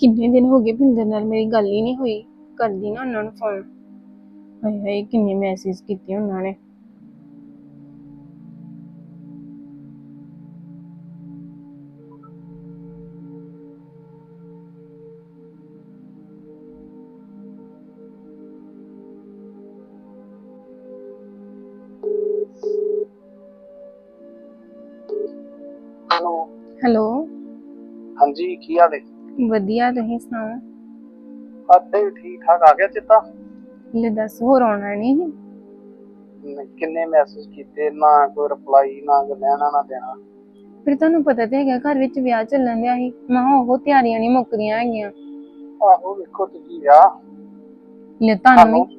ਕਿੰਨੇ ਦਿਨ ਹੋ ਗਏ ਭਿੰਦਰ ਨਾਲ ਮੇਰੀ ਗੱਲ ਹੀ ਨਹੀਂ ਹੋਈ? ਕਰਦੀ ਨਾ ਉਹਨਾਂ ਨੂੰ ਫੋਨ ਹਾਏ ਹਾਏ ਕਿੰਨੇ ਮੈਸੇਜ ਕੀਤੇ ਉਹਨਾਂ ਨੇ। ਹੈਲੋ ਹੈਲੋ ਹਾਂਜੀ ਕੀ ਹਾਲ ਹੈ? ਵਧੀਆ ਤੁਸੀਂ ਸੁਣਾਓ? ਵੀ ਠੀਕ ਠਾਕ ਆ ਗਿਆ ਚਿੱਤਾ? ਲੈ ਦੱਸ ਹੋਰ ਆਉਣਾ ਨਹੀਂ ਕਿੰਨੇ ਮੈਸੇਜ ਕੀਤੇ ਨਾ ਕੋਈ ਰਿਪਲਾਈ ਨਾ ਕੋਈ ਲੈਣਾ ਨਾ ਦੇਣਾ। ਫਿਰ ਤੁਹਾਨੂੰ ਪਤਾ ਤੇ ਹੈਗਾ ਘਰ ਵਿੱਚ ਵਿਆਹ ਚੱਲਣ ਦਿਆ ਸੀ। ਮੈਂ ਉਹ ਤਿਆਰੀਆਂ ਨਹੀਂ ਮੁੱਕਦੀਆਂ ਹੈਗੀਆਂ। ਆਹੋ ਵੇਖੋ ਤੁਸੀਂ ਵਿਆਹ। ਲੈ ਤੁਹਾਨੂੰ ਵੀ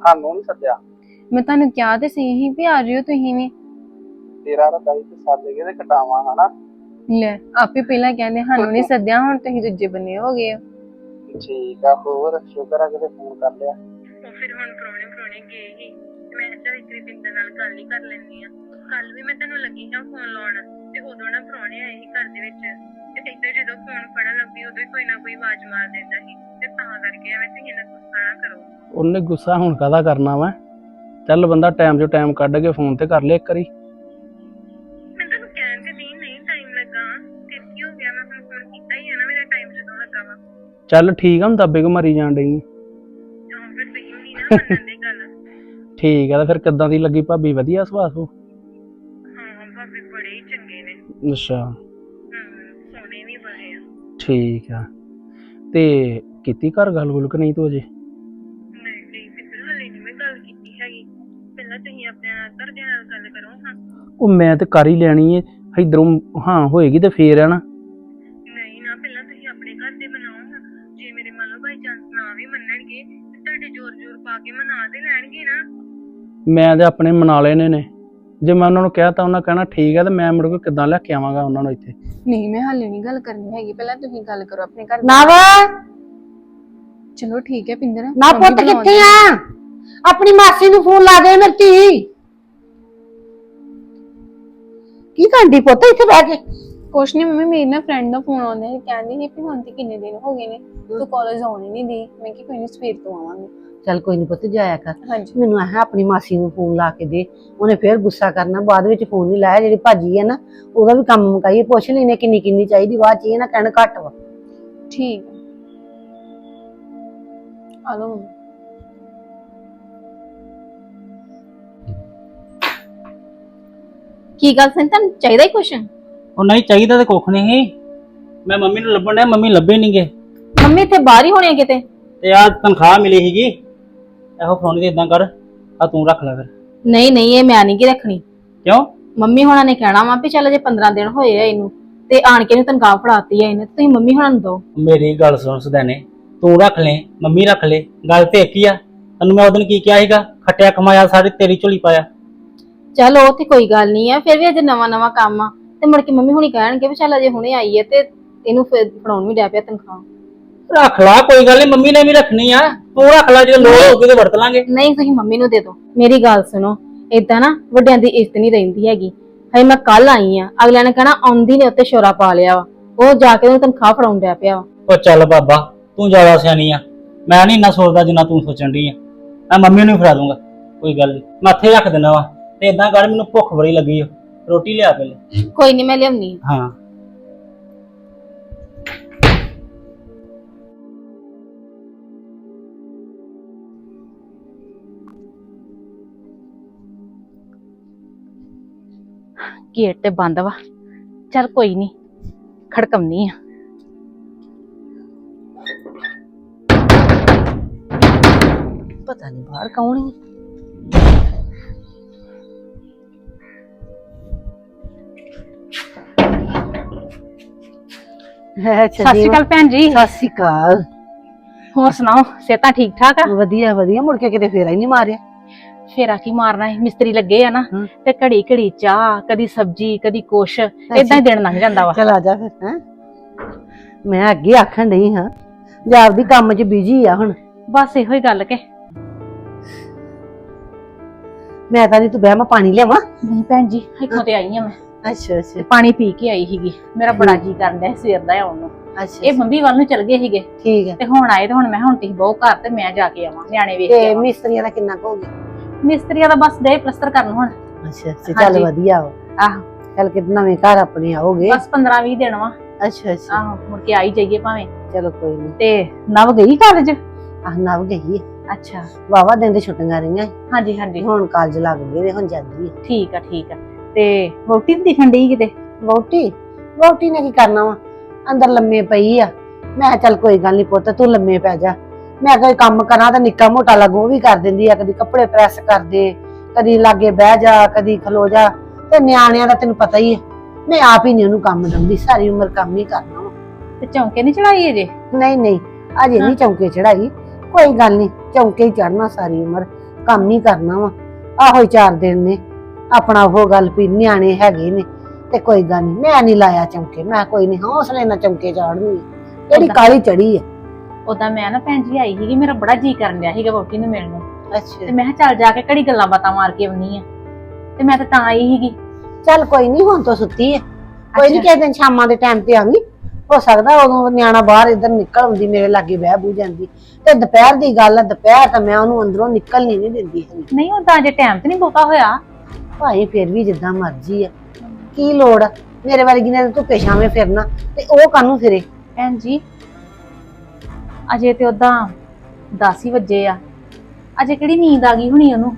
ਸਾਨੂੰ ਨਹੀਂ ਸੱਦਿਆ। ਮੈਂ ਤੁਹਾਨੂੰ ਕਿਹਾ ਤੇ ਸੀ ਹੀ ਵੀ ਆ ਜਿਓ ਤੁਸੀਂ ਵੀ। ਤੇਰਾ ਰਦਾਈ ਤੇ ਸਾਡੇ ਕੇ ਤੇ ਕਟਾਵਾਂ ਹਨਾ? ਲੈ ਆਪੇ ਪਹਿਲਾਂ ਕਹਿੰਦੇ ਸਾਨੂੰ ਨਹੀਂ ਸੱਦਿਆ ਹੁਣ ਤੁਸੀਂ ਦੂਜੇ ਬੰਨੇ ਹੋ ਗਏ ਹੋ। ਠੀਕ ਆ ਹੋਰ ਸ਼ੁਕਰ ਆ ਕਿਤੇ ਫੋਨ ਕਰ ਲਿਆ। ਉਹ ਫਿਰ ਹੁਣ ਪ੍ਰਾਹੁਣੇ ਪ੍ਰਾਹੁਣੇ ਗਏ ਹੀ ਤੇ ਮੈਂ ਇੱਕ ਵਾਰੀ ਬਿੰਦਰ ਨਾਲ ਗੱਲ ਹੀ ਕਰ ਲੈਂਦੀ ਆ ਕੱਲ ਵੀ ਮੈਂ ਤੈਨੂੰ ਲੱਗੀ ਹਾਂ ਫੋਨ ਲਾਉਣ ਤੇ ਉਦੋਂ ਨਾ ਪ੍ਰਾਹੁਣੇ ਆਏ ਸੀ ਘਰ ਦੇ ਵਿੱਚ ਤੇ ਇੱਧਰ ਜਦੋਂ ਫੋਨ ਫੜਨ ਲੱਗੀ ਉਦੋਂ ਹੀ ਕੋਈ ਨਾ ਕੋਈ ਆਵਾਜ਼ ਮਾਰ ਦਿੰਦਾ ਸੀ ਤੇ ਤਾਂ ਕਰਕੇ ਐਵੇਂ ਤੁਸੀਂ ਇਹਨਾਂ ਗੁੱਸਾ ਨਾ ਕਰੋ। ਉਹਨੇ ਗੁੱਸਾ ਹੁਣ ਕਾਹਦਾ ਕਰਨਾ ਵਾ? ਚੱਲ ਬੰਦਾ ਟਾਈਮ ਜੋ ਟਾਈਮ ਕੱਢ ਕੇ ਫੋਨ ਤੇ ਕਰ ਲੇ ਇੱਕ ਵਾਰੀ। ਚੱਲ ਠੀਕ ਆ ਹੁਣ ਦੱਬੇ ਕੋ ਮਰੀ ਜਾਣ ਡਈ ਆਂ। ਜਾਂ ਫਿਰ ਤੁਸੀਂ ਨਹੀਂ ਨਾ ਮੰਨਣ ਦੀ ਗੱਲ। ਠੀਕ ਆ ਤਾਂ ਫਿਰ ਕਿੱਦਾਂ ਦੀ ਲੱਗੀ ਭਾਬੀ? ਵਧੀਆ ਸੁਭਾਅ ਸੁ ਹਾਂ ਭਾਬੀ ਬੜੇ ਹੀ ਚੰਗੇ ਨੇ। ਅੱਛਾ। ਹਮ ਸੋਹਣੇ ਵੀ ਬੜੇ ਆ। ਠੀਕ ਆ। ਤੇ ਕੀਤੀ ਘਰ ਗੱਲ ਗੁੱਲ ਕਿ ਨਹੀਂ ਤੂੰ ਅਜੇ? ਨਹੀਂ ਨਹੀਂ ਫਿਰ ਹਲੇ ਨਹੀਂ ਮੈਂ ਗੱਲ ਕੀਤੀ ਹੈਗੀ। ਪਹਿਲਾਂ ਤੁਸੀਂ ਆਪਣੇ ਘਰਦਿਆਂ ਨਾਲ ਗੱਲ ਕਰੋ ਹਾਂ। ਉਹ ਮੈਂ ਤੇ ਕਰ ਹੀ ਲੈਣੀ ਏ। ਇਧਰੋਂ ਹਾਂ ਹੋਏਗੀ ਤੇ ਫੇਰ ਆ ਨਾ। ਮਨਾ ਦੇ ਲੈਣਗੇ ਨਾ। ਮੈਂ ਤੇ ਆਪਣੇ ਮਨਾ ਲੈਣੇ ਨੇ। ਜੇ ਮੈਂ ਉਹਨਾਂ ਨੂੰ ਕਿਹਾ ਤਾਂ ਉਹਨਾਂ ਕਹਿਣਾ ਠੀਕ ਆ ਤੇ ਮੈਂ ਮੁੜ ਕੇ ਕਿੱਦਾਂ ਲੈ ਕੇ ਆਵਾਂਗਾ ਉਹਨਾਂ ਨੂੰ ਇੱਥੇ। ਨਹੀਂ ਮੈਂ ਹਾਲੇ ਨਹੀਂ ਗੱਲ ਕਰਨੀ ਹੈਗੀ। ਪਹਿਲਾਂ ਤੁਸੀਂ ਗੱਲ ਕਰੋ ਆਪਣੇ ਘਰ। ਨਵ! ਚਲੋ ਠੀਕ ਹੈ ਪਿੰਦਰ। ਨਾ ਮੰਮੀ ਪੁੱਤ ਬੁਲਾਉਂਦੇ ਕਿੱਥੇ ਆ? ਆਪਣੀ ਮਾਸੀ ਨੂੰ ਫੋਨ ਲਾ ਦੇ ਮੇਰੀ ਧੀ। ਕੀ ਕਰਦੀ ਪੁੱਤ ਇੱਥੇ ਬਹਿ ਕੇ? ਕੁਛ ਨਹੀਂ ਮੰਮੀ ਮੇਰੀ ਨਾ ਫਰੈਂਡ ਦਾ ਫੋਨ ਆਉਂਦਾ ਸੀ ਕਹਿੰਦੀ ਸੀ ਵੀ ਹੁਣ ਤੇ ਕਿੰਨੇ ਦਿਨ ਹੋ ਗਏ ਨੇ ਤੂੰ ਕਾਲਜ ਆਉਣੀ ਨਹੀਂ ਦੀ। ਮੈਂ ਕਿ ਕੋਈ ਨਹੀਂ ਸਵੇਰ ਤੋਂ ਆਵਾਂਗੀ। ਚੱਲ ਕੋਈ ਨਹੀਂ ਪੁੱਤ ਜਾਇਆ ਕਰ। ਹਾਂਜੀ। ਮੈਨੂੰ ਆਹ ਆਪਣੀ ਮਾਸੀ ਨੂੰ ਫੋਨ ਲਾ ਕੇ ਦੇ। ਉਹਨੇ ਫੇਰ ਗੁੱਸਾ ਕਰਨਾ ਬਾਅਦ ਵਿੱਚ ਫੋਨ ਨਹੀਂ ਲਾਇਆ ਜਿਹੜੀ ਭਾਜੀ ਹੈ ਨਾ ਉਹਦਾ ਵੀ ਕੰਮ ਮੁਕਾਈਏ ਪੁੱਛ ਲੈਨੇ ਕਿੰਨੀ ਕਿੰਨੀ ਚਾਹੀਦੀ ਬਾਅਦ ਚ ਇਹ ਨਾ ਕਹਿਣ ਘੱਟ ਵਾ। ਠੀਕ ਹੈ ਆਲੋ ਮੰਮੀ। ਕੀ ਗੱਲ ਸੀ ਤੁਹਾਨੂੰ ਚਾਹੀਦਾ ਹੀ ਕੁਛ? ਉਹ ਨਹੀਂ ਚਾਹੀਦਾ ਤੇ ਕੁੱਖ ਨਹੀਂ ਸੀ। ਮੈਂ ਮੰਮੀ ਨੂੰ ਲੱਭਣ ਡਿਆ ਮੰਮੀ ਲੱਭੇ ਨਹੀਂਗੇ ਮੰਮੀ ਇੱਥੇ ਬਾਹਰ ਹੀ ਹੋਣੇ ਆ ਕਿਤੇ? ਤੇ ਆ ਤਨਖਾਹ ਮਿਲੀ ਸੀਗੀ। ਇਹੋ ਫੋਨ ਤੇ ਇਦਾਂ ਕਰ ਆ ਤੂੰ ਰੱਖ ਲੈ ਫਿਰ। ਨਹੀਂ ਨਹੀਂ ਇਹ ਮੈਂ ਨਹੀਂ ਕੀ ਰੱਖਣੀ। ਕਿਉਂ? ਮੰਮੀ ਹੋਣਾ ਨੇ ਕਹਿਣਾ ਵਾ ਵੀ ਚੱਲ ਜੇ 15 ਦਿਨ ਹੋਏ ਆ ਇਹਨੂੰ ਤੇ ਆਣ ਕੇ ਇਹਨੂੰ ਤਨਖਾਹ ਫੜਾਤੀ ਆ ਇਹਨੇ ਤੇ ਤੁਸੀਂ ਮੰਮੀ ਹੋਣਾ ਨੂੰ ਦੋ। ਮੇਰੀ ਗੱਲ ਸੁਣ ਸਦੈਨੇ ਤੂੰ ਰੱਖ ਲੈ ਮੰਮੀ ਰੱਖ ਲੈ ਗੱਲ ਤੇ ਇੱਕ ਹੀ ਆ। ਤੈਨੂੰ ਮੈਂ ਉਹਦਿਨ ਕੀ ਕਿਹਾ ਸੀਗਾ? ਖੱਟਿਆ ਕਮਾਇਆ ਸਾਰੇ ਤੇਰੀ ਝੋਲੀ ਪਾਇਆ। ਚੱਲ ਉਹ ਤੇ ਕੋਈ ਗੱਲ ਨਹੀਂ ਆ ਫਿਰ ਵੀ ਅਜੇ ਨਵਾਂ ਨਵਾਂ ਕੰਮ ਆ। ਤੇ ਮੁੜ ਕੇ ਮੰਮੀ ਹੁਣੀ ਕਹਿਣਗੇ ਵੀ ਚੱਲ ਅਜੇ ਹੁਣੇ ਆਈ ਹੈ ਤੇ ਇਹਨੂੰ ਫਿਰ ਫੜਾਉਣ ਵੀ ਡਿਆ ਪਿਆ ਤਨਖਾਹ। ਰੱਖ ਲਾ ਕੋਈ ਗੱਲ ਨਹੀਂ ਮੰਮੀ ਨੇ ਵੀ ਰੱਖਣੀ ਆ। ਤੂੰ ਰੱਖ ਲੈ ਜੇ ਲੋੜ ਹੋਊਗੀ ਤੇ ਵਰਤ ਲਾਂਗੇ। ਨਹੀਂ ਤੁਸੀਂ ਮੰਮੀ ਨੂੰ ਦੇ ਦਿਓ। ਮੇਰੀ ਗੱਲ ਸੁਣੋ ਏਦਾਂ ਨਾ ਵੱਡਿਆਂ ਦੀ ਇੱਜ਼ਤ ਨਹੀਂ ਰਹਿੰਦੀ ਹੈਗੀ। ਹਏ ਮੈਂ ਕੱਲ ਆਈ ਆ ਅਗਲਿਆਂ ਨੇ ਕਹਿਣਾ ਆਉਂਦੀ ਨੇ ਉੱਤੇ ਸ਼ੋਰਾ ਪਾ ਲਿਆ ਵਾ। ਉਹ ਜਾ ਕੇ ਉਹਨੂੰ ਤਨਖਾਹ ਫੜਾਉਣ ਡਿਆ ਪਿਆ ਵਾ। ਉਹ ਚੱਲ ਬਾਬਾ ਤੂੰ ਜ਼ਿਆਦਾ ਸਿਆਣੀ ਆ। ਮੈਂ ਨਹੀਂ ਇੰਨਾ ਸੋਚਦਾ ਜਿੰਨਾ ਤੂੰ ਸੋਚਣ ਦੀ ਆ। ਮੈਂ ਮੰਮੀ ਨੂੰ ਹੀ ਫੜਾ ਦੂੰਗਾ ਕੋਈ ਗੱਲ ਨਹੀਂ ਮੈਂ ਇੱਥੇ ਰੱਖ ਦਿੰਦਾ ਵਾ। ਤੇ ਇਦਾਂ ਕਰ ਮੈਨੂੰ ਭੁੱਖ ਬੜੀ ਲੱਗੀ ਆ ਰੋਟੀ ਲਿਆ ਪਹਿਲੇ? ਕੋਈ ਨਹੀਂ ਮੈਂ ਲਿਆਉਣੀ ਹਾਂ। ਗੇਟ ਤੇ ਬੰਦ ਵਾ। ਚੱਲ ਕੋਈ ਨਹੀਂ ਖੜਕਮਨੀ ਆ। ਪਤਾ ਨਹੀਂ ਬਾਹਰ ਕੌਣ ਹੈ ਸਤਿ ਸ਼੍ਰੀ ਅਕਾਲ ਭੈਣ ਜੀ। ਸਤਿ ਸ਼੍ਰੀ ਅਕਾਲ। ਹੋਰ ਸੁਣਾਓ ਸਿਹਤਾਂ ਠੀਕ ਠਾਕ ਆ? ਵਧੀਆ ਵਧੀਆ। ਮੁੜ ਕੇ ਕਿਤੇ ਫੇਰਾ ਹੀ ਨਹੀਂ ਮਾਰਿਆ। ਫੇਰਾ ਕੀ ਮਾਰਨਾ ਹੈ ਮਿਸਤਰੀ ਲੱਗੇ ਆ ਨਾ ਹਮ। ਤੇ ਘੜੀ ਘੜੀ ਚਾਹ ਕਦੀ ਸਬਜੀ ਕਦੀ ਕੁਛ ਏਦਾਂ ਹੀ ਦਿਨ ਲੰਘ ਜਾਂਦਾ ਵਾ। ਚਲ ਆ ਜਾ ਫਿਰ ਹੈ। ਮੈਂ ਅੱਗੇ ਆਖਣ ਡਈ ਹਾਂ ਜੇ ਆਪਦੀ ਕੰਮ 'ਚ ਬਿਜ਼ੀ ਆ ਹੁਣ। ਬਸ ਇਹੋ ਹੀ ਗੱਲ ਕੇ ਮੈਂ ਤਾਂ ਨਹੀਂ ਤੂੰ ਬਹਿ ਮੈਂ ਪਾਣੀ ਲਿਆਵਾਂ। ਨਹੀਂ ਭੈਣ ਜੀ ਇੱਥੋਂ ਤੇ ਆਈ ਆ ਮੈਂ। ਅੱਛਾ ਅੱਛਾ। ਤੇ ਪਾਣੀ ਪੀ ਕੇ ਆਈ ਸੀਗੀ। ਮੇਰਾ ਬੜਾ ਜੀ ਕਰਦਾ ਸਵੇਰ ਦਾ ਆਉਣ ਨੂੰ। ਅੱਛਾ ਇਹ ਮੰਮੀ ਵੱਲ ਨੂੰ ਚਲ ਗਏ ਸੀਗੇ। ਠੀਕ ਹੈ। ਤੇ ਹੁਣ ਆਏ ਤੇ ਹੁਣ ਮੈਂ ਹੁਣ ਤੁਸੀਂ ਬਹੁ ਘਰ ਤੇ ਮੈਂ ਜਾ ਕੇ ਆਵਾਂ ਨਿਆਣੇ ਵੇਖ ਕੇ ਤੇ ਆਵਾਂ। ਮਿਸਤਰੀਆਂ ਦਾ ਕਿੰਨਾ ਕੁ ਹੋ ਗਿਆ? ਮਿਸਤਰੀਆਂ ਦਾ ਬਸ ਦੇ ਪਲਸਤਰ ਕਰਨ ਹੁਣ। ਅੱਛਾ ਅੱਛਾ। ਚੱਲ ਹਾਂਜੀ। ਵਧੀਆ ਵਾ। ਆਹੋ। ਚੱਲ ਕਿ ਨਵੇਂ ਘਰ ਆਪਣੇ ਆਓਗੇ ਬਸ 15 20 ਦਿਨ ਵਾ। ਅੱਛਾ ਅੱਛਾ। ਆਹੋ ਮੁੜ ਕੇ ਆਈ ਜਾਈਏ ਭਾਵੇਂ। ਚਲੋ ਕੋਈ ਨਹੀਂ ਤੇ ਨਵ ਗਈ ਕਾਲਜ ਆਹ ਨਵ ਗਈ ਅੱਛਾ। ਵਾਵਾ ਦਿਨ ਦੀ ਛੁੱਟੀਆਂ ਰਹੀਆਂ ਸੀ। ਹਾਂਜੀ ਹਾਂਜੀ। ਹੁਣ ਕਾਲਜ ਲੱਗ ਗਏ ਤੇ ਹੁਣ ਜਾਂਦੀ ਹੈ ਠੀਕ ਆ ਠੀਕ ਆ। ਤੇ ਵੋਟੀ ਨੀ ਦਿਖਣ ਡਈ ਕਿਤੇ? ਵੋਟੀ ਵੋਟੀ ਨੇ ਕੀ ਕਰਨਾ ਵਾ? ਅੰਦਰ ਲੰਮੇ ਪਈ ਆ। ਮੈਂ ਕਿਹਾ ਚੱਲ ਕੋਈ ਗੱਲ ਨਹੀਂ ਪੁੱਤ ਤੂੰ ਲੰਮੇ ਪੈ ਜਾ। ਮੈਂ ਕੋਈ ਕੰਮ ਕਰਾਂ ਤਾਂ ਨਿੱਕਾ ਮੋਟਾ ਲੱਗੂ ਉਹ ਵੀ ਕਰ ਦਿੰਦੀ ਆ। ਕਦੀ ਕੱਪੜੇ ਪ੍ਰੈਸ ਕਰ ਦੇ ਕਦੀ ਲਾਗੇ ਬਹਿ ਜਾ ਕਦੀ ਖਲੋ ਜਾ। ਤੇ ਨਿਆਣਿਆਂ ਦਾ ਤੈਨੂੰ ਪਤਾ ਹੀ ਹੈ ਮੈਂ ਆਪ ਹੀ ਨਹੀਂ ਉਹਨੂੰ ਕੰਮ ਦਿੰਦੀ ਸਾਰੀ ਉਮਰ ਕੰਮ ਹੀ ਕਰਨਾ ਵਾ। ਤੇ ਚੌਂਕੇ ਨਹੀਂ ਚੜਾਈ ਅਜੇ? ਨਹੀਂ ਨਹੀਂ ਅਜੇ ਨਹੀਂ ਚੌਂਕੇ ਚੜਾਈ ਕੋਈ ਗੱਲ ਨਹੀਂ ਚੌਂਕੇ ਹੀ ਚੜਨਾ ਸਾਰੀ ਉਮਰ ਕੰਮ ਹੀ ਕਰਨਾ ਵਾ। ਆਹੋ ਹੀ ਚਾਰ ਦਿਨ ਨੇ। ਆਪਣਾ ਉਹ ਗੱਲ ਵੀ ਨਿਆਣੇ ਹੈਗੇ ਨੇ ਤੇ ਕੋਈ ਗੱਲ ਨਹੀਂ ਮੈਂ ਨਹੀਂ ਲਾਇਆ ਚੌਂਕੇ। ਮੈਂ ਕੋਈ ਨਹੀਂ ਹੌਸਲੇ ਨਾਲ ਚੌਂਕੇ ਚਾੜਨੀ ਜਿਹੜੀ ਓਦਾਂ- ਕਾਲੀ ਚੜੀ ਹੈ ਉਦਾਂ ਮੈਂ ਨਾ ਭੈਣ ਜੀ ਆਈ ਸੀਗੀ ਮੇਰਾ ਬੜਾ ਜੀ ਕਰਨ ਡਿਆ ਸੀਗਾ ਵੋਟੀ ਨੂੰ ਮਿਲਣ ਨੂੰ। ਤੇ ਅੱਛਾ ਮੈਂ ਕਿਹਾ ਚੱਲ ਜਾ ਕੇ ਘੜੀ ਗੱਲਾਂ ਬਾਤਾਂ ਮਾਰ ਕੇ ਆਉਣੀ ਆ। ਤੇ ਮੈਂ ਤਾਂ ਤਾਂ ਆਈ ਸੀਗੀ। ਚੱਲ ਕੋਈ ਨਹੀਂ ਹੁਣ ਤਾਂ ਸੁੱਤੀ ਹੈ ਕੋਈ ਨਹੀਂ ਕਿਸੇ ਦਿਨ ਸ਼ਾਮਾਂ ਦੇ ਟਾਈਮ ਤੇ ਆਵੀਂ ਹੋ ਸਕਦਾ ਉਦੋਂ ਨਿਆਣਾ ਬਾਹਰ ਇੱਧਰ ਨਿਕਲ ਆਉਂਦੀ ਮੇਰੇ ਲਾਗੇ ਬਹਿ ਬੂ ਜਾਂਦੀ। ਤੇ ਦੁਪਹਿਰ ਦੀ ਗੱਲ ਹੈ ਦੁਪਹਿਰ ਤਾਂ ਮੈਂ ਉਹਨੂੰ ਅੰਦਰੋਂ ਨਿਕਲਣੀ ਨਹੀਂ ਦਿੰਦੀ ਹੈਗੀ। ਨਹੀਂ ਉਦਾਂ ਅਜੇ ਟਾਈਮ ਤੇ ਨਹੀਂ ਬਹੁਤਾ ਹੋਇਆ। ਭਾਈ ਫਿਰ ਵੀ ਜਿੱਦਾਂ ਮਰਜ਼ੀ ਆ। ਕੀ ਲੋੜ ਆ? ਮੇਰੇ ਵਰਗੀ ਨੇ ਧੁੱਪੇ ਛਾਵੇਂ ਫਿਰਨਾ ਤੇ ਉਹ ਕਾਹਨੂੰ ਫਿਰੇ? ਭੈਣ ਜੀ ਅਜੇ ਤੇ ਉਦਾਂ 10 ਹੀ ਵਜੇ ਆ। ਅਜੇ ਕਿਹੜੀ ਨੀਂਦ ਆ ਗਈ ਹੋਣੀ ਉਹਨੂੰ?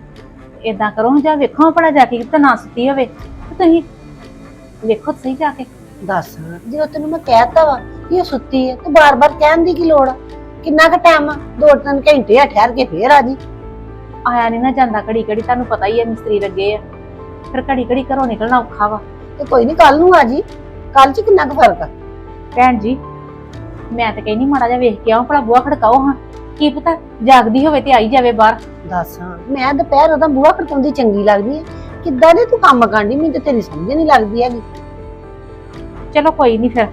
ਏਦਾਂ ਕਰੋ ਜਾਂ ਵੇਖੋ ਆਪਣਾ ਜਾ ਕੇ ਕਿਤੇ ਨਾ ਸੁੱਤੀ ਹੋਵੇ। ਤੇ ਤੁਸੀਂ ਵੇਖੋ ਤਾਂ ਸਹੀ ਜਾ ਕੇ। ਦੱਸ ਜਦੋਂ ਤੈਨੂੰ ਮੈਂ ਕਹਿਤਾ ਵਾ ਕਿ ਇਹ ਸੁੱਤੀ ਹੈ ਤੇ ਬਾਰ-ਬਾਰ ਕਹਿਣ ਦੀ ਕੀ ਲੋੜ ਆ? ਕਿੰਨਾ ਕੁ ਟਾਈਮ ਆ? ਦੋ ਤਿੰਨ ਘੰਟੇ ਆ ਠਹਿਰ ਕੇ ਫੇਰ ਆ ਜੀ। ਆਇਆ ਨਹੀਂ ਨਾ ਜਾਂਦਾ ਘੜੀ ਘੜੀ ਤੁਹਾਨੂੰ ਪਤਾ ਹੀ ਹੈ ਮਿਸਤਰੀ ਲੱਗੇ ਆ। ਫਿਰ ਘੜੀ ਘੜੀ ਘਰੋਂ ਨਿਕਲਣਾ ਔਖਾ ਵਾ। ਤੇ ਕੋਈ ਨਹੀਂ ਕੱਲ ਨੂੰ ਆ ਜੀ। ਕੱਲ ਚ ਕਿੰਨਾ ਕੁ ਫ਼ਰਕ ਆ? ਭੈਣ ਜੀ ਮੈਂ ਤਾਂ ਕਹਿੰਦੀ ਮਾੜਾ ਜਿਹਾ ਵੇਖ ਕੇ ਆਓ ਭਲਾ ਬੂਹਾ ਖੜਕਾਓ ਹਾਂ। ਕੀ ਪਤਾ ਜਾਗਦੀ ਹੋਵੇ ਤੇ ਆਈ ਜਾਵੇ ਬਾਹਰ। ਦੱਸ ਹਾਂ ਮੈਂ ਦੁਪਹਿਰ ਉਹਦਾ ਬੂਹਾ ਖੜਕਾਉਂਦੀ ਚੰਗੀ ਲੱਗਦੀ ਹੈ ਕਿੱਦਾਂ ਦੇ ਤੂੰ ਕੰਮ ਕਰਦੀ? ਮੈਨੂੰ ਤੇ ਤੇਰੀ ਸਮਝ ਨਹੀਂ ਲੱਗਦੀ ਹੈਗੀ। ਚਲੋ ਕੋਈ ਨਹੀਂ ਫਿਰ।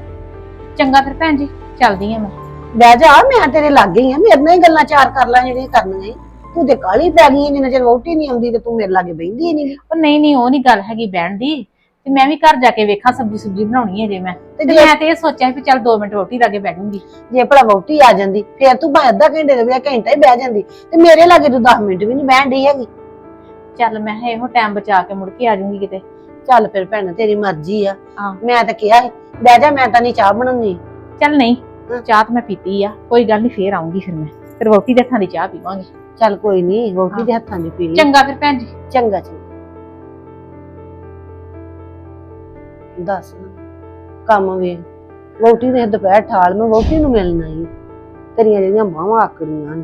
ਚੰਗਾ ਫਿਰ ਭੈਣ ਜੀ ਚੱਲਦੀ ਆ ਮੈਂ। ਬਹਿ ਜਾ ਮੈਂ ਤੇਰੇ ਲਾਗੇ ਹੀ ਆ। ਮੇਰੇ ਨਾਲ ਹੀ ਗੱਲਾਂ ਚਾਰ ਕਰ ਲੈ ਜਿਹੜੀਆਂ ਕਰਨੀਆਂ ਈ। ਤੂੰ ਤੇ ਕਾਲੀ ਪੈ ਗਈ ਜਿੰਨਾ ਚਿਰ ਵੋਟੀ ਨਹੀਂ ਆਉਂਦੀ ਤੇ ਤੂੰ ਮੇਰੇ ਲਾਗੇ ਬਹਿੰਦੀ ਹੀ ਨਹੀਂ। ਪਰ ਨਹੀਂ ਨਹੀਂ ਉਹ ਨਹੀਂ ਗੱਲ ਹੈਗੀ ਬਹਿਣ ਦੀ। ਤੇ ਮੈਂ ਵੀ ਘਰ ਜਾ ਕੇ ਵੇਖਾਂ ਸਬਜ਼ੀ ਸੁਬਜ਼ੀ ਬਣਾਉਣੀ ਹੈ ਜੇ ਮੈਂ। ਤੇ ਜੇ ਮੈਂ ਤੇ ਇਹ ਸੋਚਿਆ ਵੀ ਚੱਲ 2 ਮਿੰਟ ਰੋਟੀ ਲਾ ਕੇ ਬਹਿ ਜਾਊਂਗੀ। ਜੇ ਭਲਾ ਵੋਟੀ ਆ ਜਾਂਦੀ ਫੇਰ ਤੂੰ ਭਾਵੇਂ ਅੱਧਾ ਘੰਟੇ ਦੇ ਬਜਾਏ ਘੰਟਾ ਹੀ ਬਹਿ ਜਾਂਦੀ ਤੇ ਮੇਰੇ ਲਾਗੇ ਤੂੰ 10 ਮਿੰਟ ਵੀ ਨਹੀਂ ਬਹਿਣ ਡਈ ਹੈਗੀ। ਚੱਲ ਮੈਂ ਇਹੋ ਟਾਈਮ ਬਚਾ ਕੇ ਮੁੜ ਕੇ ਆ ਜਾਊਂਗੀ ਕਿਤੇ। ਚੱਲ ਫਿਰ ਭੈਣ ਤੇਰੀ ਮਰਜ਼ੀ ਆ। ਹਾਂ। ਮੈਂ ਤਾਂ ਕਿਹਾ ਸੀ, ਬਹਿ ਜਾ ਮੈਂ ਤਾਂ ਨਹੀਂ ਚਾਹ ਬਣਾਉਣੀ ਚੱਲ ਨਹੀਂ। ਚਾਹ ਤਾਂ ਮੈਂ ਪੀਤੀ ਆ ਕੋਈ ਗੱਲ ਨਹੀਂ ਫੇਰ ਆਉਂਗੀ ਫਿਰ ਮੈਂ। ਫਿਰ ਰੋਟੀ ਦੇ ਹੱਥਾਂ ਦੀ ਚਾਹ ਪੀਵਾਂਗੇ। ਚੱਲ ਕੋਈ ਨਹੀਂ ਵੋਟੀ ਦੇ ਹੱਥਾਂ ਦੀ ਪੀ ਲਈ। ਚੰਗਾ ਫਿਰ ਭੈਣ ਜੀ। ਚੰਗਾ ਚੰਗਾ। ਦੱਸ ਕੰਮ ਵੇ ਵੋਟੀ ਦੇ ਦੁਪਹਿਰ ਠਾਲ ਮੈਂ ਵੋਟੀ ਨੂੰ ਮਿਲਣਾ ਹੀ। ਤੇਰੀਆਂ ਜਿਹੜੀਆਂ ਬਾਹਾਂ ਆਕੜੀਆਂ ਨੇ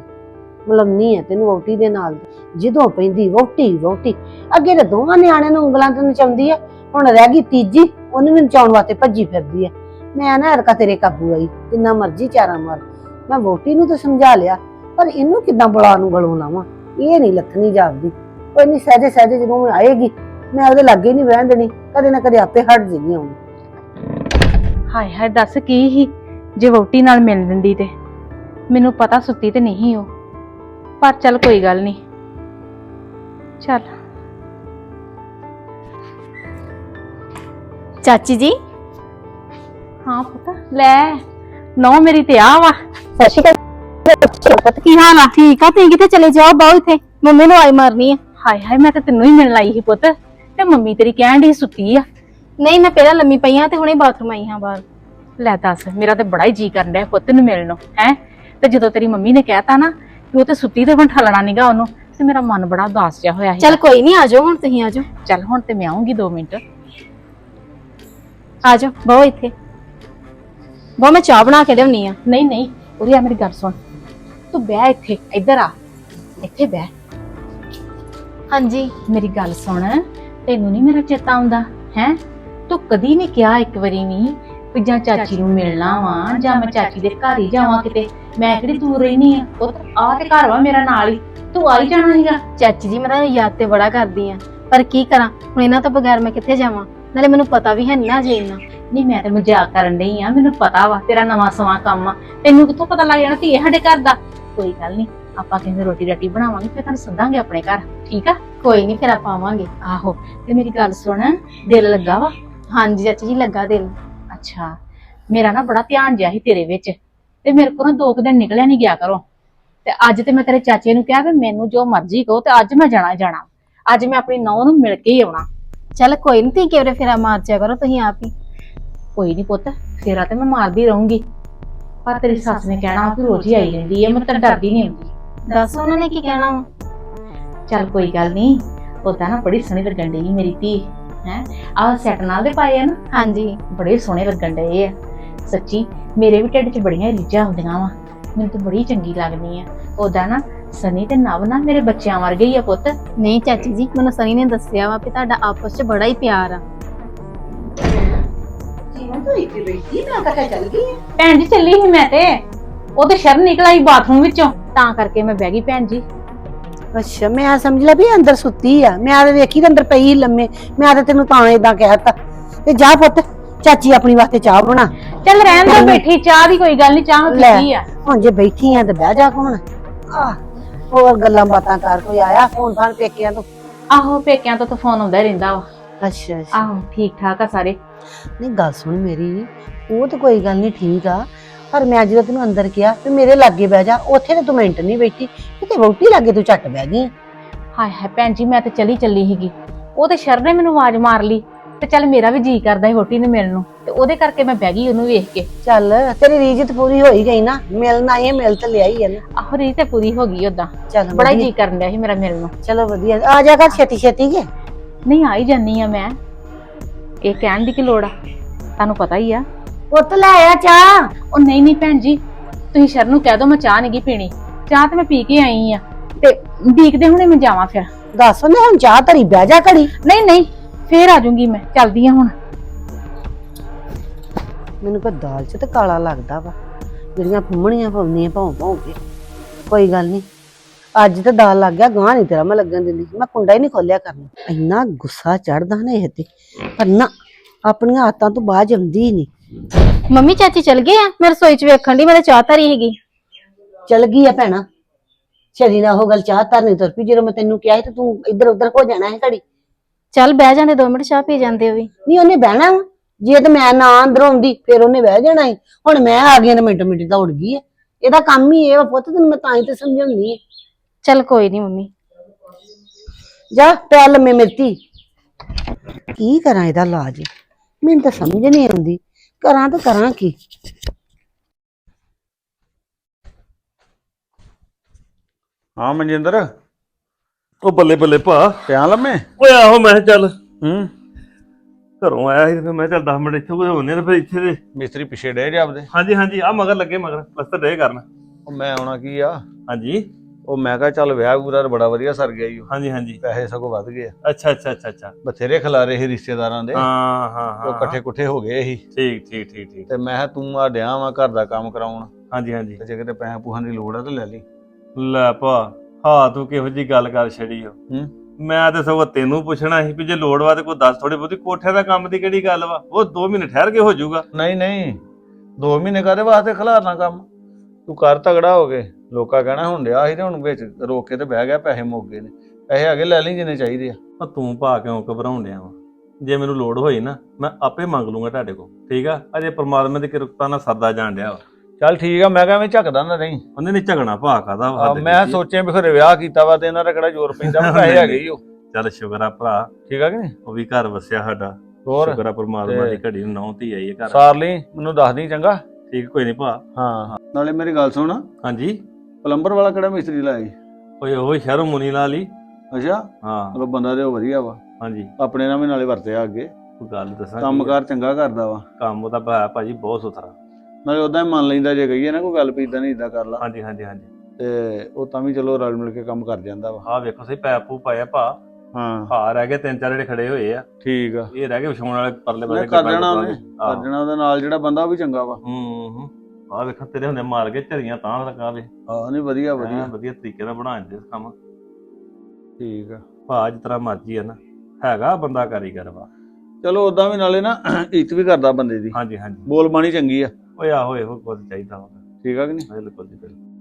ਮਲਮਨੀ ਹੈ ਤੈਨੂੰ ਵੋਟੀ ਦੇ ਨਾਲ। ਜਦੋਂ ਪੈਂਦੀ ਵੋਟੀ ਵੋਟੀ ਅੱਗੇ ਤਾਂ ਦੋਵਾਂ ਨਿਆਣਿਆਂ ਨੂੰ ਉਂਗਲਾਂ ਤੇ ਨਚਾਉਂਦੀ ਆ ਹੁਣ ਰਹਿ ਗਈ ਤੀਜੀ ਉਹਨੂੰ ਵੀ ਨਚਾਉਣ ਵਾਸਤੇ ਭੱਜੀ ਫਿਰਦੀ ਆ। ਮੈਂ ਨਾ ਅਰਕਾ ਤੇਰੇ ਕਾਬੂ ਆਈ ਜਿੰਨਾ ਮਰਜ਼ੀ ਚਾਰਾ ਮਾਰ। ਮੈਂ ਵੋਟੀ ਨੂੰ ਤਾਂ ਸਮਝਾ ਲਿਆ ਪਰ ਇਹਨੂੰ ਕਿਦਾਂ ਬੁਲਾ ਨੂੰ ਗਲੋਂ ਲਾਵਾਂ ਇਹ ਨਹੀਂ ਲੱਥਣੀ ਜਾਪਦੀ। ਕੋਈ ਨਹੀਂ ਸਹਜੇ ਸਹਜੇ ਜਦੋਂ ਮੈਂ ਆਏਗੀ ਮੈਂ ਉਹਦੇ ਲਾਗੇ ਨਹੀਂ ਬਹਿਣ ਦੇਣੀ ਕਦੇ ਨਾ ਕਦੇ ਆਪੇ ਹਟ ਜੇਗੀ ਆਉਂ ਹਾਏ ਹਾਏ ਦੱਸ ਕੀ ਹੀ? ਜੇ ਵੋਟੀ ਨਾਲ ਮਿਲ ਦਿੰਦੀ ਤੇ। ਮੈਨੂੰ ਪਤਾ ਸੁੱਤੀ ਤੇ ਨਹੀਂ ਉਹ। ਪਰ ਚੱਲ ਕੋਈ ਗੱਲ ਨਹੀਂ। ਚੱਲ। ਚਾਚੀ ਜੀ? ਹਾਂ ਪੁੱਤ ਲੈ। ਨੌ ਮੇਰੀ ਤੇ ਆ ਵਾ। ਸਤਿ ਸ਼੍ਰੀ ਅਕਾਲ। ਕੀ ਹਾਲ ਆ? ਠੀਕ ਆ? ਤੁਸੀਂ ਚਲੇ ਜਾਓ? ਬਾਹਰ ਇੱਥੇ ਮੰਮੀ ਨੂੰ ਆਈ ਮਾਰਨੀ ਆ। ਹਾਏ ਹਾਏ ਮੈਂ ਤਾਂ ਤੈਨੂੰ ਹੀ ਮਿਲਣ ਆਈ ਸੀ ਪੁੱਤ। ਤੇ ਮੰਮੀ ਤੇਰੀ ਕਹਿਣ ਦੀ ਸੁੱਤੀ ਆ। ਨਹੀਂ ਮੈਂ ਪਹਿਲਾਂ ਲੰਮੀ ਪਈ ਆ ਤੇ ਹੁਣੇ ਬਾਥਰੂਮ ਆਈ ਹਾਂ ਬਾਹਰ। ਲੈ ਦੱਸ ਮੇਰਾ ਤੇ ਬੜਾ ਹੀ ਜੀ ਕਰਨ ਡਿਆ ਪੁੱਤ ਨੂੰ ਮਿਲਣ ਨੂੰ ਹੈ? ਤੇ ਜਦੋਂ ਤੇਰੀ ਮੰਮੀ ਨੇ ਕਹਿਤਾ ਨਾ ਕਿ ਉਹ ਤੇ ਸੁੱਤੀ ਤੇ ਹੁਣ ਠਲਣਾ ਨੀਗਾ ਉਹਨੂੰ ਤੇ ਮੇਰਾ ਮਨ ਬੜਾ ਉਦਾਸ ਜਿਹਾ ਹੋਇਆ ਸੀ। ਚੱਲ ਕੋਈ ਨਹੀਂ ਆ ਜਾਓ ਹੁਣ ਤੁਸੀਂ ਆ ਜਾਓ। ਚੱਲ ਹੁਣ ਤੇ ਮੈਂ ਆਉਂਗੀ 2 ਮਿੰਟ। ਆ ਜਾਓ ਬਹੁ ਇੱਥੇ। ਬਹੁ ਮੈਂ ਚਾਹ ਬਣਾ ਕੇ ਲਿਆਉਣੀ ਆ। ਨਹੀਂ ਨਹੀਂ ਉਰੇ ਆ ਮੇਰੀ ਗੱਲ ਸੁਣ। ਤੂੰ ਬਹਿ ਇੱਥੇ ਇੱਧਰ ਆ। ਇੱਥੇ ਬਹਿ। ਹਾਂਜੀ ਮੇਰੀ ਗੱਲ ਸੁਣ। ਤੈਨੂੰ ਨਹੀਂ ਮੇਰਾ ਚੇਤਾ ਆਉਂਦਾ ਹੈ? ਤੂੰ ਕਦੀ ਨਹੀਂ ਕਿਹਾ ਇੱਕ ਵਾਰੀ ਵੀ ਵੀ ਜਾਂ ਚਾਚੀ ਨੂੰ ਮਿਲਣਾ ਵਾ ਜਾਂ ਮੈਂ ਚਾਚੀ ਦੇ ਘਰ ਹੀ ਜਾਵਾਂ ਕਿਤੇ। ਮੈਂ ਕਿਹੜੀ ਦੂਰ ਰਹਿਨੀ ਆ? ਉਹ ਆ ਤੇ ਘਰ ਵਾ ਮੇਰਾ ਨਾਲ ਹੀ। ਤੂੰ ਆ ਹੀ ਜਾਣਾ ਸੀਗਾ। ਚਾਚੀ ਜੀ ਮੈਂ ਤੁਹਾਨੂੰ ਯਾਦ ਤੇ ਬੜਾ ਕਰਦੀ ਆ। ਪਰ ਕੀ ਕਰਾਂ? ਹੁਣ ਇਹਨਾਂ ਤੋਂ ਬਗੈਰ ਮੈਂ ਕਿੱਥੇ ਜਾਵਾਂ? ਨਾਲੇ ਮੈਨੂੰ ਪਤਾ ਵੀ ਹੈ ਨਾ ਜੇ ਇੰਨਾ। ਨਹੀਂ ਮੈਂ ਤੇ ਮਜ਼ਾਕ ਕਰਨ ਡਈ ਆ। ਮੈਨੂੰ ਪਤਾ ਵਾ ਤੇਰਾ ਨਵਾਂ ਸਵਾਂ ਕੰਮ ਆ। ਤੈਨੂੰ ਕਿੱਥੋਂ ਪਤਾ ਲੱਗ ਜਾਣਾ ਧੀਏ ਸਾਡੇ ਘਰ ਦਾ? ਕੋਈ ਗੱਲ ਨਹੀਂ ਆਪਾਂ ਕਿਸੇ ਦਿਨ ਰੋਟੀ ਰਾਟੀ ਬਣਾਵਾਂਗੇ ਫਿਰ ਤੁਹਾਨੂੰ ਸੱਦਾਂਗੇ ਆਪਣੇ ਘਰ ਠੀਕ ਆ? ਕੋਈ ਨਹੀਂ ਫਿਰ ਆਪਾਂ ਆਵਾਂਗੇ। ਆਹੋ ਤੇ ਮੇਰੀ ਗੱਲ ਸੁਣ ਦਿਲ ਲੱਗਾ ਵਾ? ਹਾਂਜੀ ਚਾਚੀ ਜੀ ਲੱਗਾ ਦਿਲ। ਅੱਛਾ ਮੇਰਾ ਨਾ ਬੜਾ ਧਿਆਨ ਜਿਆ ਸੀ ਤੇਰੇ ਵਿੱਚ ਤੇ ਮੇਰੇ ਕੋਲ ਨਾ ਦੋ ਕੁ ਦਿਨ ਨਿਕਲਿਆ ਨਹੀਂ ਗਿਆ ਕਰੋ ਤੇ ਅੱਜ ਤੇ ਮੈਂ ਤੇਰੇ ਚਾਚੇ ਨੂੰ ਕਿਹਾ ਵੀ ਮੈਨੂੰ ਜੋ ਮਰਜ਼ੀ ਕਹੋ ਤੇ ਅੱਜ ਮੈਂ ਜਾਣਾ ਹੀ ਜਾਣਾ। ਅੱਜ ਮੈਂ ਆਪਣੀ ਨੌਂ ਨੂੰ ਮਿਲ ਕੇ ਹੀ ਆਉਣਾ। ਚੱਲ ਕੋਈ ਨਹੀਂ ਤੀ ਕਿਵਰੇ ਫੇਰਾ ਮਾਰ ਚਿਆ ਕਰੋ ਤੁਸੀਂ ਆਪ ਹੀ। ਕੋਈ ਨਹੀਂ ਪੁੱਤ ਫੇਰਾ ਤੇ ਮੈਂ ਮਾਰਦੀ ਰਹੂੰਗੀ। ਪਰ ਤੇਰੀ ਸੱਸ ਨੇ ਕਹਿਣਾ ਕਿ ਰੋਜ਼ ਹੀ ਆਈ ਜਾਂਦੀ ਹੈ ਮੈਂ ਤਾਂ ਡਰਦੀ ਨਹੀਂ ਹੁੰਦੀ। ਦੱਸ ਉਹਨਾਂ ਨੇ ਕੀ ਕਹਿਣਾ ਵਾ? ਚੱਲ ਕੋਈ ਗੱਲ ਨਹੀਂ ਉਹਦਾ ਨਾ ਬੜੀ ਸੋਹਣੀ ਲੱਗਣ ਡਈ ਮੇਰੀ ਧੀ ਹੈ? ਆਹ ਸੈਟ ਨਾਲ ਦੇ ਪਾਏ ਆ ਨਾ? ਹਾਂਜੀ। ਬੜੇ ਸੋਹਣੇ ਲੱਗਣ ਡਏ ਆ। ਸੱਚੀ ਮੇਰੇ ਵੀ ਢਿੱਡ 'ਚ ਬੜੀਆਂ ਰੀਝਾਂ ਹੁੰਦੀਆਂ ਵਾ। ਮੈਨੂੰ ਤਾਂ ਬੜੀ ਚੰਗੀ ਲੱਗਦੀ ਆ। ਉਹਦਾ ਨਾ ਸਨੀ ਤੇ ਨਵ ਨਾ ਮੇਰੇ ਬੱਚਿਆਂ ਵਰਗੇ ਹੀ ਆ ਪੁੱਤ। ਨਹੀਂ ਚਾਚੀ ਜੀ ਮੈਨੂੰ ਸਨੀ ਨੇ ਦੱਸਿਆ ਵਾ ਕਿ ਤੁਹਾਡਾ ਆਪਸ 'ਚ ਬੜਾ ਹੀ ਪਿਆਰ ਆ। ਜੀਵਨ ਤੂੰ ਇੱਥੇ ਬੈਠੀ ਮੈਂ ਕਹਾ ਚੱਲ ਗਈ ਆਂ। ਭੈਣ ਜੀ ਚੱਲੀ ਸੀ ਮੈਂ ਤੇ। ਉਹ ਤੇ ਸ਼ਰਨ ਨਿਕਲ ਆਈ ਬਾਥਰੂਮ ਵਿੱਚੋਂ ਤਾਂ ਕਰਕੇ ਮੈਂ ਬਹਿ ਗਈ ਭੈਣ ਜੀ। ਅੱਛਾ ਮੈਂ ਸਮਝ ਲਿਆ ਵੀ ਅੰਦਰ ਸੁੱਤੀ ਆ। ਮੈਂ ਆ ਵੇਖੀ ਤੇ ਅੰਦਰ ਪਈ ਲੰਮੇ। ਮੈਂ ਤਾਂ ਤੈਨੂੰ ਤਾਂ ਇਦਾਂ ਕਹਿਤਾ ਤੇ। ਜਾ ਪੁੱਤ ਚਾਚੀ ਆਪਣੀ ਵਾਸਤੇ ਚਾਹ ਬਣਾ। ਚੱਲ ਰਹਿਣ ਦੋ ਬੈਠੀ ਚਾਹ ਦੀ ਕੋਈ ਗੱਲ ਨਹੀਂ ਚਾਹ। ਪੀਤੀ ਆ। ਹੁਣ ਜੇ ਬੈਠੀ ਆ ਤੇ ਬਹਿ ਜਾ ਕੋਣ? ਆ ਹੋਰ ਗੱਲਾਂ ਬਾਤਾਂ ਕਰ ਕੋਈ ਆਇਆ ਫੋਨ ਫਾਨ ਪੇਕਿਆਂ ਤੋਂ? ਆਹੋ ਪੇਕਿਆਂ ਤੋਂ ਤਾਂ ਫੋਨ ਆਉਂਦਾ ਹੀ ਰਹਿੰਦਾ ਵਾ। ਅੱਛਾ ਅੱਛਾ। ਆਹੋ ਠੀਕ ਠਾਕ ਆ ਸਾਰੇ। ਨਹੀਂ ਗੱਲ ਸੁਣ ਮੇਰੀ ਉਹ ਤਾਂ ਕੋਈ ਗੱਲ ਨਹੀਂ ਠੀਕ ਆ। ਪਰ ਮੈਂ ਜਦੋਂ ਤੈਨੂੰ ਅੰਦਰ ਕਿਹਾ ਤੇ ਮੇਰੇ ਲਾਗੇ ਬਹਿ ਜਾ ਉੱਥੇ ਤੇ ਤੂੰ ਮਿੰਟ ਨਹੀਂ ਬੈਠੀ। ਕਿਤੇ ਵਹੁਟੀ ਲਾਗੇ ਤੂੰ ਝੱਟ ਬਹਿ ਗਈ। ਹਾਏ ਹਾਏ ਭੈਣ ਜੀ ਮੈਂ ਤੇ ਚਲੀ ਚੱਲੀ ਸੀਗੀ। ਉਹ ਤੇ ਸ਼ਰਨ ਨੇ ਮੈਨੂੰ ਆਵਾਜ਼ ਮਾਰ ਲਈ ਤੇ ਚੱਲ ਮੇਰਾ ਵੀ ਜੀ ਕਰਦਾ ਸੀ ਵੋਟੀ ਨੂੰ ਮਿਲਣ ਨੂੰ ਤੇ ਉਹਦੇ ਕਰਕੇ ਮੈਂ ਬਹਿ ਗਈ ਉਹਨੂੰ ਵੇਖ ਕੇ। ਚੱਲ ਤੇਰੀ ਰੀਜਤ ਪੂਰੀ ਹੋਈ ਗਈ ਨਾ ਮਿਲਣਾ ਹੈ ਮਿਲ ਤੇ ਲਿਆਈ ਹੈ ਨਾ। ਆਹੋ ਰੀ ਤੇ ਪੂਰੀ ਹੋ ਗਈ ਓਦਾਂ। ਚੱਲ ਬੜਾ ਹੀ। ਜੀ ਕਰਨ ਡਿਆ ਸੀ ਮੇਰਾ ਮਿਲਣ ਨੂੰ। ਚਲੋ ਵਧੀਆ ਆ ਜਾ ਕਰ ਛੇਤੀ ਛੇਤੀ ਕੇ। ਨਹੀਂ ਆ ਹੀ ਜਾਨੀ ਆ ਮੈਂ। ਇਹ ਕਹਿਣ ਦੀ ਕੀ ਲੋੜ ਆ? ਤੁਹਾਨੂੰ ਪਤਾ ਹੀ ਆ। ਪੁੱਤ ਲੈ ਆ ਚਾਹ। ਉਹ ਨਹੀਂ ਨਹੀਂ ਭੈਣ ਜੀ ਤੁਸੀਂ ਸ਼ਰਨ ਨੂੰ ਕਹਿ ਦਿਓ ਮੈਂ ਚਾਹ ਨਹੀਂ ਗੀ ਪੀਣੀ। ਚਾਹ ਤੇ ਮੈਂ ਪੀ ਕੇ ਆਈ ਆ। ਤੇ ਦੇਖਦੇ ਹੁਣੇ ਮੈਂ ਜਾਵਾਂ ਫਿਰ। ਦੱਸ ਉਹਨੇ ਹੁਣ ਚਾਹ ਧਰੀ ਬਹਿ ਜਾ ਘੜੀ। ਨਹੀਂ ਨਹੀਂ ਫੇਰ ਆ ਜਾਊਂਗੀ ਮੈਂ ਚੱਲਦੀ ਆ ਹੁਣ। ਮੈਨੂੰ ਕੋਈ ਦਾਲ ਚ ਤੇ ਕਾਲਾ ਲੱਗਦਾ ਵਾ। ਜਿਹੜੀਆਂ ਫੁੰਮਣੀਆਂ ਪਾਉਂਦੀਆਂ ਭੌਂ ਭੌਂ ਕੇ। ਕੋਈ ਗੱਲ ਨਹੀਂ ਅੱਜ ਤੇ ਦਾਲ ਲੱਗ ਗਿਆ ਗਾਂ ਨਹੀਂ ਤੇਰਾ ਮੈਂ ਲੱਗਣ ਦਿੰਦੀ। ਮੈਂ ਕੁੰਡਾ ਹੀ ਨਹੀਂ ਖੋਲਿਆ ਕਰਨਾ। ਇੰਨਾ ਗੁੱਸਾ ਚੜਦਾ ਨਾ ਇਹ ਤੇ ਪਰ ਨਾ ਆਪਣੀਆਂ ਆਦਤਾਂ ਤੋਂ ਬਾਅਦ ਆਉਂਦੀ ਨਹੀਂ। ਮੰਮੀ ਚਾਚੀ ਚਲ ਗਏ ਆ? ਮੈਂ ਰਸੋਈ 'ਚ ਵੇਖਣ ਦੀ ਮੈਂ ਤਾਂ ਚਾਹ ਧਰੀ ਹੈਗੀ ਚਲ ਗਈ ਆ ਭੈਣਾ। ਛਰੀ ਨਾ ਉਹ ਗੱਲ ਚਾਹ ਧਰਨੀ ਤੁਰ ਪਈ ਜਦੋਂ ਮੈਂ ਤੈਨੂੰ ਕਿਹਾ ਸੀ ਤੇ ਤੂੰ ਇੱਧਰ ਉੱਧਰ ਹੋ ਜਾਣਾ ਹੈ ਘੜੀ। ਚੱਲ ਬਹਿ ਜਾਂਦੇ 2 ਮਿੰਟ ਚਾਹ ਪੀ ਜਾਂਦੇ ਹੋ ਵੀ। ਨਹੀਂ ਉਹਨੇ ਬਹਿਣਾ ਵਾ। ਜੇ ਤੇ ਮੈਂ ਨਾ ਅੰਦਰ ਆਉਂਦੀ ਫਿਰ ਉਹਨੇ ਬਹਿ ਜਾਣਾ ਸੀ। ਹੁਣ ਮੈਂ ਆ ਗਈ ਤੇ ਮਿੰਟ ਮਿੰਟ ਦੌੜ ਗਈ ਹੈ ਇਹਦਾ ਕੰਮ ਹੀ ਇਹ ਵਾ ਪੁੱਤ ਤੈਨੂੰ ਮੈਂ ਤਾਂ ਹੀ ਤੇ ਸਮਝਾਉਂਦੀ ਹਾਂ ਚੱਲ ਕੋਈ ਨਹੀਂ ਮੰਮੀ। ਜਾ ਪੈ ਲੰਮੇ ਮਿਰਤੀ। ਕੀ ਕਰਾਂ ਇਹਦਾ ਇਲਾਜ? ਮੈਨੂੰ ਤਾਂ ਸਮਝ ਨਹੀਂ ਆਉਂਦੀ। ਕਰਾਂ ਤਾਂ ਕਰਾਂ ਕੀ? ਹਾਂ ਮਨਜਿੰਦਰ? ਉਹ ਬੱਲੇ ਬੱਲੇ ਭਾ। ਪਿਆ ਲੰਮੇ? ਓਏ ਆਹੋ ਮੈਂ ਕਿਹਾ ਚੱਲ। ਹੂੰ। ਘਰੋਂ ਆਇਆ ਸੀ ਤੇ ਫਿਰ ਮੈਂ ਕਿਹਾ ਚੱਲ 10 ਮਿੰਟ ਇੱਥੇ ਕੋਈ ਹੋਣੇ ਤੇ ਫਿਰ ਇੱਥੇ ਦੇ। ਮਿਸਤਰੀ ਪਿਛੇ ਡੇ ਜਾਪਦੇ ਹਾਂਜੀ ਹਾਂਜੀ ਆ ਮਗਰ ਲੱਗੇ ਮਗਰ। ਪਲਸਤਰ ਡੇ ਕਰਨ। ਉਹ ਮੈਂ ਆਉਣਾ ਕੀ ਆ? ਹਾਂਜੀ। ਉਹ ਮੈਂ ਕਿਹਾ ਚੱਲ ਵਿਆਹ ਪੂਰਾ ਬੜਾ ਵਧੀਆ ਸਰ ਗਿਆ ਓ। ਹਾਂਜੀ ਹਾਂਜੀ। ਪੈਸੇ ਸਗੋਂ ਵੱਧ ਗਏ ਆ। ਅੱਛਾ ਅੱਛਾ ਅੱਛਾ ਅੱਛਾ। ਬਥੇਰੇ ਖਿਲਾਰੇ ਸੀ ਰਿਸ਼ਤੇਦਾਰਾਂ ਦੇ। ਹਾਂ ਹਾਂ ਉਹ ਹਾਂ ਇਕੱਠੇ ਕੁੱਠੇ ਹੋ ਗਏ ਸੀ। ਠੀਕ ਠੀਕ ਠੀਕ ਠੀਕ। ਤੇ ਮੈਂ ਕਿਹਾ ਤੂੰ ਆ ਡਿਆ ਵਾ ਘਰ ਦਾ ਕੰਮ ਕਰਾਉਣ। ਹਾਂਜੀ ਹਾਂਜੀ। ਤੇ ਜੇ ਕਿਤੇ ਪੈਸੇ ਪੂਹਾਂ ਦੀ ਲੋੜ ਆ ਤਾਂ ਲੈ ਲਈ। ਲੈ ਭਾ ਹਾਂ ਤੂੰ ਕਿਹੋ ਜੀ ਗੱਲ ਕਰ ਛੜੀ ਓ। ਹੂੰ? ਮੈਂ ਤੇ ਸਗੋਂ ਤੈਨੂੰ ਪੁੱਛਣਾ ਸੀ ਵੀ ਜੇ ਲੋੜ ਵਾ ਤੇ ਕੋਈ ਦੱਸ ਥੋੜੀ ਬਹੁਤੀ ਕੋਠੇ ਦਾ ਕੰਮ ਦੀ ਕਿਹੜੀ ਗੱਲ ਵਾ? ਉਹ 2 ਮਹੀਨੇ ਠਹਿਰ ਕੇ ਹੋ ਜਾਊਗਾ। ਨਹੀਂ ਨਹੀਂ। 2 ਮਹੀਨੇ ਕਾਦੇ ਵਾਸਤੇ ਖਿਲਾਰਨਾ ਕੰਮ? ਤੂੰ ਕਰ ਤਗੜਾ ਹੋ ਗਏ ਲੋਕਾਂ ਕਹਿਣਾ ਹੁਣ ਡਿਆ ਸੀ ਤੇ ਹੁਣ ਵਿੱਚ ਰੋਕ ਕੇ ਤੇ ਬਹਿ ਗਿਆ ਪੈਸੇ ਮੁੱਕ ਗਏ ਨੇ। ਪੈਸੇ ਹੈਗੇ ਲੈ ਲਈ ਜਿੰਨੇ ਚਾਹੀਦੇ ਆ। ਉਹ ਤੂੰ ਭਾ ਕਿਉਂ ਘਬਰਾਉਣ ਡਿਆ ਵਾ? ਜੇ ਮੈਨੂੰ ਲੋੜ ਹੋਈ ਨਾ ਮੈਂ ਆਪੇ ਮੰਗ ਲੂੰਗਾ ਤੁਹਾਡੇ ਕੋਲ ਠੀਕ ਆ? ਅਜੇ ਪ੍ਰਮਾਤਮਾ ਦੀ ਕਿਰਪਾ ਨਾਲ ਸਰਦਾ ਜਾਣ ਡਿਆ ਵਾ। ਚੱਲ ਠੀਕ ਆ ਮੈਂ ਕਿਹਾ ਮੈਂ ਝੱਕਦਾ ਨਾ ਨਹੀਂ ਉਹਨੇ ਨਹੀਂ ਝਗਣਾ ਭਾ ਕਾਦਾ ਆ, ਮੈਂ ਸੋਚਿਆ ਵੀ ਖਰੇ ਵਿਆਹ ਕੀਤਾ ਵਾ ਤੇ ਇਹਨਾਂ ਦਾ ਕਿਹੜਾ ਜ਼ੋਰ ਪੈਂਦਾ ਵਾ ਪੈਸੇ ਹੈਗੇ ਹੀ ਉਹ। ਚੱਲ ਸ਼ੁਕਰ ਆ ਭਰਾ ਠੀਕ ਆ ਕਿ ਨਹੀਂ? ਉਹ ਵੀ ਘਰ ਵਸਿਆ ਸਾਡਾ। ਹੋਰ? ਸ਼ੁਕਰ ਆ ਪ੍ਰਮਾਤਮਾ ਦੀ ਘੜੀ ਨੂੰ ਨੌ ਧੀ ਆਈ ਹੈ ਘਰ। ਸਾਰ ਲਈ ਮੈਨੂੰ ਦੱਸ ਦੀ ਚੰਗਾ? ਠੀਕ ਕੋਈ ਨਹੀਂ ਭਾ। ਹਾਂ। ਨਾਲੇ ਮੇਰੀ ਗੱਲ ਸੁਣ। ਹਾਂਜੀ? ਪਲੰਬਰ ਵਾਲਾ ਕਿਹੜਾ ਮਿਸਤਰੀ ਲਾਇਆ ਓਏ ਉਹ ਸ਼ਹਿਰੋਂ ਮੁਨੀ ਲਾਲ ਹੀ ਅੱਛਾ? ਹਾਂ। ਚਲੋ ਬੰਦਾ ਤੇ ਉਹ ਵਧੀਆ ਵਾ। ਹਾਂਜੀ। ਆਪਣੇ ਨਾਲ ਵੀ ਨਾਲੇ ਵਰਤਿਆ ਅੱਗੇ। ਕੋਈ ਗੱਲ ਦੱਸਾਂ ਕੰਮਕਾਰ ਚੰਗਾ ਕਰਦਾ ਵਾ। ਕੰਮ ਉਹਦਾ ਭਾ ਭਾਜੀ ਬਹੁਤ ਸੁਥਰਾ। ਨਾਲੇ ਉਦਾਂ ਹੀ ਮੰਨ ਲੈਂਦਾ ਜੇ ਕਹੀਏ ਨਾ ਕੋਈ ਗੱਲ ਵੀ ਇਦਾਂ ਨਹੀਂ ਇਦਾਂ ਕਰ ਲਾ। ਹਾਂਜੀ ਹਾਂਜੀ ਹਾਂਜੀ। ਤੇ ਉਹ ਤਾਂ ਵੀ ਚਲੋ ਰਲ ਮਿਲ ਕੇ ਕੰਮ ਕਰ ਜਾਂਦਾ ਵਾ। ਆਹ ਵੇਖੋ ਸਹੀ ਪੈਪ ਪੂ ਪਾਇਆ ਭਾ। ਹਾਂ। ਹਾਂ ਰਹਿ ਗਏ ਤਿੰਨ ਚਾਰ ਜਿਹੜੇ ਖੜੇ ਹੋਏ ਆ। ਠੀਕ ਆ। ਇਹ ਰਹਿ ਗਏ ਵਿਛਾਉਣ ਵਾਲੇ ਪਰਲੇ ਪਾਸੇ ਕਰ। ਉਹਨੇ। ਕਰ ਜਾਣਾ ਉਹਦੇ ਨਾਲ ਜਿਹੜਾ ਬੰਦਾ ਉਹ ਵੀ ਚੰਗਾ ਵਾ। ਹੂੰ ਹੂੰ। ਆ ਵੇਖੋ ਤੇਰੇ ਹੁੰਦੇ ਮਾਰ ਕੇ ਝਰੀਆਂ ਤਾਂ ਲਗਾ ਵੇ। ਹਾਂ ਨਹੀਂ ਵਧੀਆ ਵਧੀਆ ਵਧੀਆ। ਵਧੀਆ ਤਰੀਕੇ ਨਾਲ ਬਣਾ ਦਿੰਦੇ ਕੰਮ। ਠੀਕ ਆ। ਭਾ ਜਿਸ ਤਰ੍ਹਾਂ ਮਰਜ਼ੀ ਆ ਨਾ। ਹੈਗਾ ਬੰਦਾ ਕਾਰੀਗਰ ਵਾ। ਚਲੋ ਉਦਾਂ ਵੀ ਨਾਲੇ ਨਾ ਇੱਜ਼ਤ ਵੀ ਕਰਦਾ ਬੰਦੇ ਦੀ। ਹਾਂਜੀ ਹਾਂਜੀ। ਬੋਲ ਬਾਣੀ ਚੰਗੀ ਆ। ਓਏ ਆਹੋ ਇਹੋ ਕੁਝ ਚਾਹੀਦਾ ਵਾ। ਠੀਕ ਆ ਕਿ ਨਹੀਂ? ਬਿਲਕੁਲ ਜੀ ਬਿਲਕੁਲ।